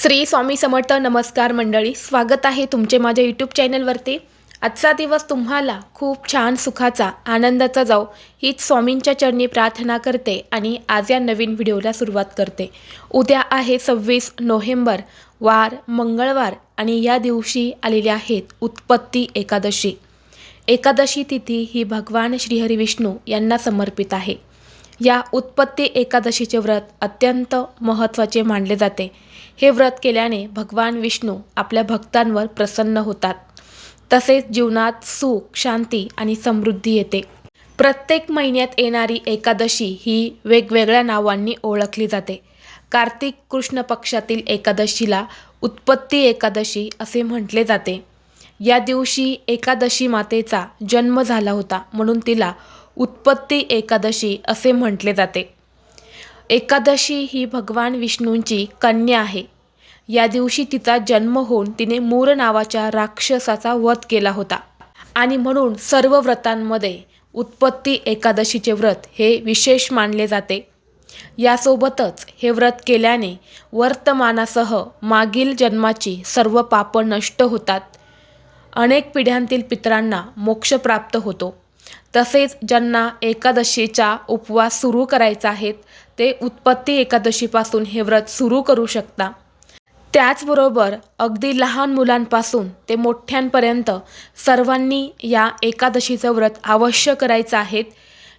श्री स्वामी समर्थ नमस्कार मंडळी स्वागत आहे तुमचे माझ्या यूट्यूब चॅनलवरती आजचा दिवस तुम्हाला खूप छान सुखाचा आनंदाचा जाऊ हीच स्वामींच्या चरणी प्रार्थना करते आणि आज या नवीन व्हिडिओला सुरुवात करते. उद्या आहे सव्वीस नोव्हेंबर वार मंगळवार आणि या दिवशी आलेल्या आहेत उत्पत्ती एकादशी. एकादशी तिथी ही भगवान श्रीहरी विष्णू यांना समर्पित आहे. या उत्पत्ती एकादशीचे व्रत अत्यंत महत्त्वाचे मानले जाते. हे व्रत केल्याने भगवान विष्णू आपल्या भक्तांवर प्रसन्न होतात. तसेच जीवनात सुख शांती आणि समृद्धी येते. प्रत्येक महिन्यात येणारी एकादशी ही वेगवेगळ्या नावांनी ओळखली जाते. कार्तिक कृष्ण पक्षातील एकादशीला उत्पत्ती एकादशी असे म्हटले जाते. या दिवशी एकादशी मातेचा जन्म झाला होता म्हणून तिला उत्पत्ती एकादशी असे म्हटले जाते. एकादशी ही भगवान विष्णूंची कन्या आहे. या दिवशी तिचा जन्म होऊन तिने मूर नावाच्या राक्षसाचा वध केला होता. आणि म्हणून सर्व व्रतांमध्ये उत्पत्ती एकादशीचे व्रत हे विशेष मानले जाते. यासोबतच हे व्रत केल्याने वर्तमानासह मागील जन्माची सर्व पापं नष्ट होतात. अनेक पिढ्यांतील पितरांना मोक्ष प्राप्त होतो. तसेच ज्यांना एकादशीचा उपवास सुरू करायचा आहेत ते उत्पत्ती एकादशीपासून हे व्रत सुरू करू शकता. त्याचबरोबर अगदी लहान मुलांपासून ते मोठ्यांपर्यंत सर्वांनी या एकादशीचं व्रत अवश्य करायचं आहेत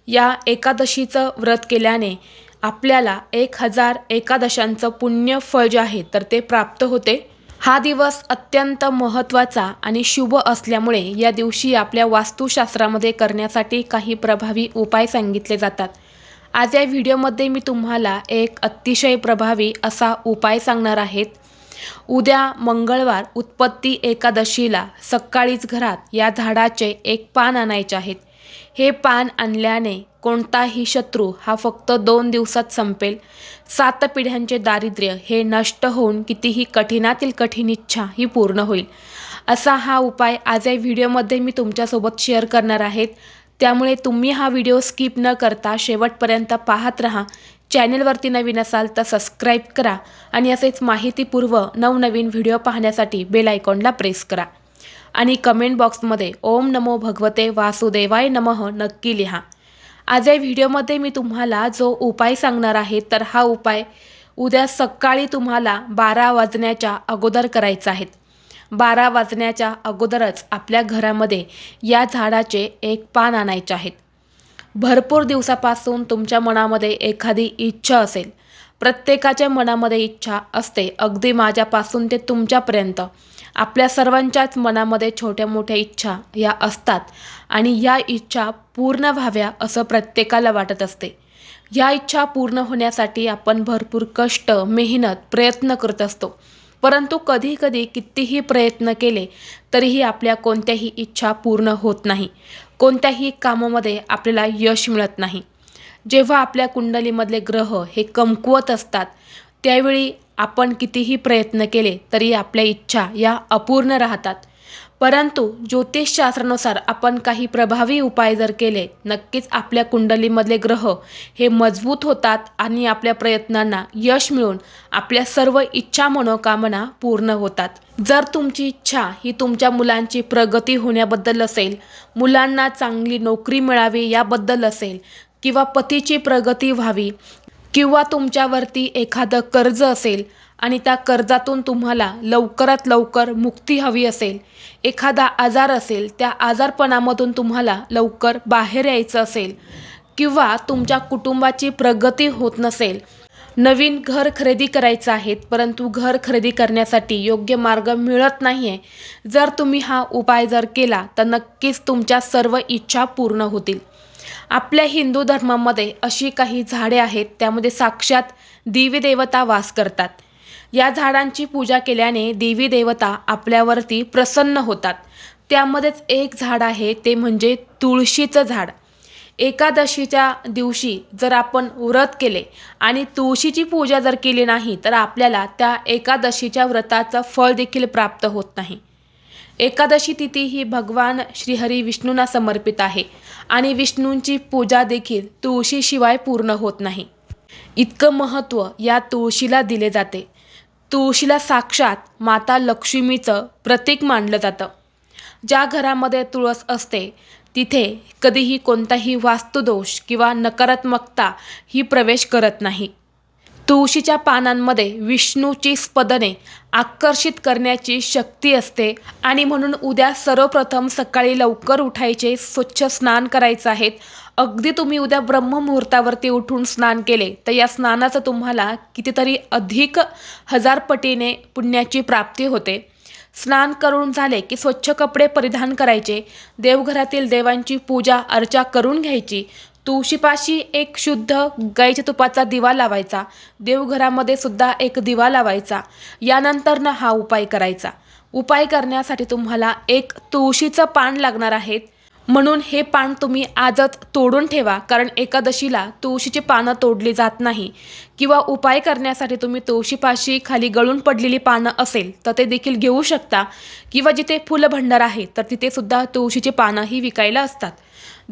या एकादशीचं व्रत केल्याने आपल्याला एक हजार एकादशांचं पुण्य फळ जे आहे तर ते प्राप्त होते. हा दिवस अत्यंत महत्त्वाचा आणि शुभ असल्यामुळे या दिवशी आपल्या वास्तुशास्त्रामध्ये करण्यासाठी काही प्रभावी उपाय सांगितले जातात. आज या व्हिडिओमध्ये मी तुम्हाला एक अतिशय प्रभावी असा उपाय सांगणार आहेत उद्या मंगळवार उत्पत्ती एकादशीला सकाळीच घरात या झाडाचे एक पान आणायचे आहेत. हे पान आणल्याने कोणताही शत्रू हा फक्त दोन दिवसात संपेल. सात पिढ्यांचे दारिद्र्य हे नष्ट होऊन कितीही कठीणातील कठीण इच्छा ही पूर्ण होईल. असा हा उपाय आज या व्हिडिओमध्ये मी तुमच्यासोबत शेअर करणार आहेत त्यामुळे तुम्ही हा व्हिडिओ स्किप न करता शेवटपर्यंत पाहत राहा. चॅनलवरती नवीन असाल तर सबस्क्राईब करा आणि असेच माहितीपूर्व नवनवीन व्हिडिओ पाहण्यासाठी बेल आयकॉनला प्रेस करा. आणि कमेंट बॉक्समध्ये ओम नमो भगवते वासुदेवाय नमः नक्की लिहा. आज या व्हिडिओमध्ये मी तुम्हाला जो उपाय सांगणार आहे तर हा उपाय उद्या सकाळी तुम्हाला बारा वाजण्याच्या अगोदर करायचा आहे. बारा वाजण्याच्या अगोदरच आपल्या घरामध्ये या झाडाचे एक पान आणायचे आहेत भरपूर दिवसापासून तुमच्या मनामध्ये एखादी इच्छा असेल प्रत्येकाच्या मनामध्ये इच्छा असते. अगदी माझ्यापासून ते तुमच्यापर्यंत. आपल्या सर्वांच्याच मनामध्ये छोट्या मोठ्या इच्छा या असतात. आणि या इच्छा पूर्ण व्हाव्या असं प्रत्येकाला वाटत असते. या इच्छा पूर्ण होण्यासाठी आपण भरपूर कष्ट मेहनत प्रयत्न करत असतो. परंतु कधीकधी कितीही प्रयत्न केले तरीही आपल्या कोणत्याही इच्छा पूर्ण होत नाही. कोणत्याही कामामध्ये आपल्याला यश मिळत नाही. जेव्हा आपल्या कुंडलीमधले ग्रह हे कमकुवत असतात त्यावेळी आपण कितीही प्रयत्न केले तरी आपल्या इच्छा या अपूर्ण राहतात. परंतु ज्योतिषशास्त्रानुसार आपण काही प्रभावी उपाय जर केले नक्कीच आपल्या कुंडलीमधले ग्रह हे मजबूत होतात आणि आपल्या प्रयत्नांना यश मिळून आपल्या सर्व इच्छा मनोकामना पूर्ण होतात. जर तुमची इच्छा ही तुमच्या मुलांची प्रगती होण्याबद्दल असेल मुलांना चांगली नोकरी मिळावी याबद्दल असेल किंवा पतीची प्रगती व्हावी किंवा तुमच्यावरती एखादं कर्ज असेल आणि त्या कर्जातून तुम्हाला लवकरात लवकर मुक्ती हवी असेल एखादा आजार असेल त्या आजारपणामधून तुम्हाला लवकर बाहेर यायचं असेल किंवा तुमच्या कुटुंबाची प्रगती होत नसेल नवीन घर खरेदी करायचं आहे परंतु घर खरेदी करण्यासाठी योग्य मार्ग मिळत नाही आहे जर तुम्ही हा उपाय जर केला तर नक्कीच तुमच्या सर्व इच्छा पूर्ण होतील. आपल्या हिंदू धर्मामध्ये अशी काही झाडे आहेत त्यामध्ये साक्षात देवी देवता वास करतात. या झाडांची पूजा केल्याने देवी देवता आपल्यावरती प्रसन्न होतात. त्यामध्येच एक झाड आहे ते म्हणजे तुळशीचं झाड. एकादशीच्या दिवशी जर आपण व्रत केले आणि तुळशीची पूजा जर केली नाही तर आपल्याला त्या एकादशीच्या व्रताचं फळ देखील प्राप्त होत नाही. एकादशी तिथी ही भगवान श्रीहरी विष्णूंना समर्पित आहे आणि विष्णूंची पूजा देखील तुळशीशिवाय पूर्ण होत नाही. इतकं महत्त्व या तुळशीला दिले जाते. तुळशीला साक्षात माता लक्ष्मीचं प्रतीक मानलं जातं. ज्या घरामध्ये तुळस असते तिथे कधीही कोणताही वास्तुदोष किंवा नकारात्मकता ही प्रवेश करत नाही. तुळशीच्या पानांमध्ये विष्णूची स्पदने आकर्षित करण्याची शक्ती असते आणि म्हणून उद्या सर्वप्रथम सकाळी लवकर उठायचे स्वच्छ स्नान करायचं आहे. अगदी तुम्ही उद्या ब्रह्ममुहूर्तावरती उठून स्नान केले तर या स्नानाचं तुम्हाला कितीतरी अधिक हजारपटीने पुण्याची प्राप्ती होते. स्नान करून झाले की स्वच्छ कपडे परिधान करायचे देवघरातील देवांची पूजा अर्चा करून घ्यायची तुळशीपाशी एक शुद्ध गाईच्या तुपाचा दिवा लावायचा. देवघरामध्ये सुद्धा एक दिवा लावायचा. यानंतरनं हा उपाय करायचा. उपाय करण्यासाठी तुम्हाला एक तुळशीचं पान लागणार आहेत म्हणून हे पान तुम्ही आजच तोडून ठेवा कारण एकादशीला तुळशीची पानं तोडली जात नाही. किंवा उपाय करण्यासाठी तुम्ही तुळशीपाशी खाली गळून पडलेली पानं असेल तर ते देखील घेऊ शकता. किंवा जिथे फुलं भंडार आहे तर तिथे सुद्धा तुळशीची पानं ही विकायला असतात.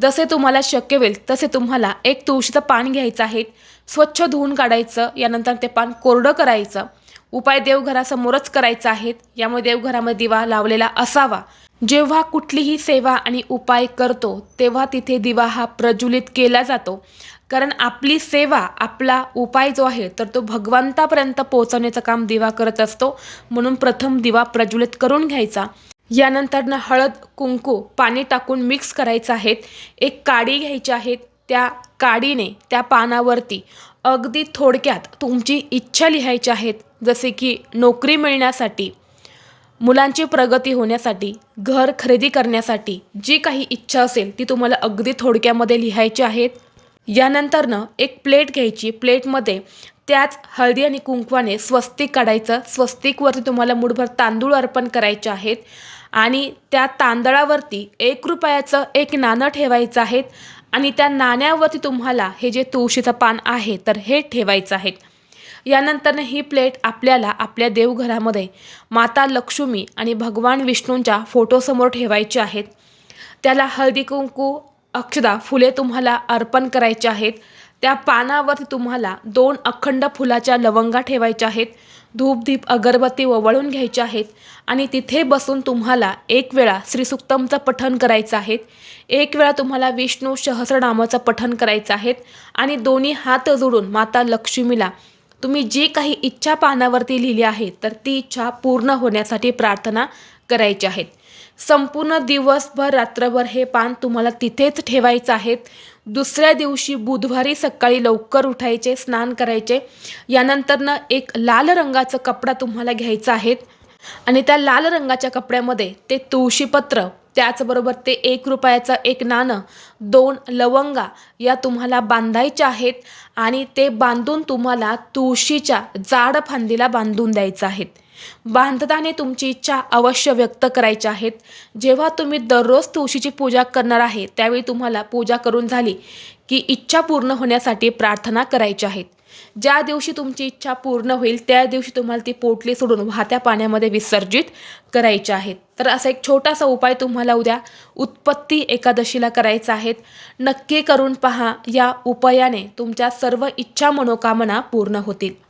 जसे तुम्हाला शक्य होईल तसे तुम्हाला एक तुळशीचं पान घ्यायचं आहे. स्वच्छ धुवून काढायचं यानंतर ते पान कोरडं करायचं. उपाय देवघरासमोरच करायचा आहेत. यामुळे देवघरामध्ये दिवा लावलेला असावा. जेव्हा कुठलीही सेवा आणि उपाय करतो तेव्हा तिथे दिवा हा प्रज्वलित केला जातो. कारण आपली सेवा आपला उपाय जो आहे तर तो भगवंतापर्यंत पोहोचवण्याचं काम दिवा करत असतो. म्हणून प्रथम दिवा प्रज्वलित करून घ्यायचा. यानंतरनं हळद कुंकू पाणी टाकून मिक्स करायचं आहेत. एक काडी घ्यायची आहे. त्या काडीने त्या पानावरती अगदी थोडक्यात तुमची इच्छा लिहायची आहेत. जसे की नोकरी मिळण्यासाठी मुलांची प्रगती होण्यासाठी घर खरेदी करण्यासाठी जी काही इच्छा असेल ती तुम्हाला अगदी थोडक्यामध्ये लिहायची आहेत. यानंतरनं एक प्लेट घ्यायची. प्लेटमध्ये त्याच हळदी आणि कुंकवाने स्वस्तिक काढायचं. स्वस्तिकवरती तुम्हाला मुठभर तांदूळ अर्पण करायचे आहेत. आणि त्या तांदळावरती एक रुपयाचं एक नाणं ठेवायचं आहे आणि त्या नाण्यावरती तुम्हाला हे जे तुळशीचं पान आहे तर हे ठेवायचं आहे यानंतरनं ही प्लेट आपल्याला आपल्या देवघरामध्ये माता लक्ष्मी आणि भगवान विष्णूंच्या फोटोसमोर ठेवायचे आहेत. त्याला हळदी कुंकू अक्षदा फुले तुम्हाला अर्पण करायचे आहेत. त्या पानावरती तुम्हाला दोन अखंड फुलाच्या लवंगा ठेवायच्या आहेत. धूपदीप अगरबत्ती ओवाळून घ्यायच्या आहेत आणि तिथे बसून तुम्हाला एक वेळा श्रीसुक्तमचं पठण करायचं आहे एक वेळा तुम्हाला विष्णू सहस्रनामाचं पठण करायचं आहे आणि दोन्ही हात जोडून माता लक्ष्मीला तुम्ही जी काही इच्छा पानावरती लिहिली आहे तर ती इच्छा पूर्ण होण्यासाठी प्रार्थना करायची आहेत. संपूर्ण दिवसभर रात्रभर हे पान तुम्हाला तिथेच ठेवायचं आहे. दुसऱ्या दिवशी बुधवारी सकाळी लवकर उठायचे स्नान करायचे. यानंतरनं एक लाल रंगाचं कपडा तुम्हाला घ्यायचा आहे. आणि त्या लाल रंगाच्या कपड्यामध्ये ते तुळशीपत्र त्याचबरोबर ते एक रुपयाचं एक नाणं दोन लवंगा या तुम्हाला बांधायच्या आहेत. आणि ते बांधून तुम्हाला तुळशीच्या जाड फांदीला बांधून द्यायचं आहेत बांधताने तुमची इच्छा अवश्य व्यक्त करायच्या आहेत. जेव्हा तुम्ही दररोज तुळशीची पूजा करणार आहे त्यावेळी तुम्हाला पूजा करून झाली की इच्छा पूर्ण होण्यासाठी प्रार्थना करायच्या आहेत. ज्या दिवशी तुमची इच्छा पूर्ण होईल त्या दिवशी तुम्हाला ती पोटली सोडून वाहत्या पाण्यामध्ये विसर्जित करायची आहेत. तर असा एक छोटासा उपाय तुम्हाला उद्या उत्पत्ती एकादशीला करायचा आहे. नक्की करून पहा या उपायाने तुमच्या सर्व इच्छा मनोकामना पूर्ण होतील.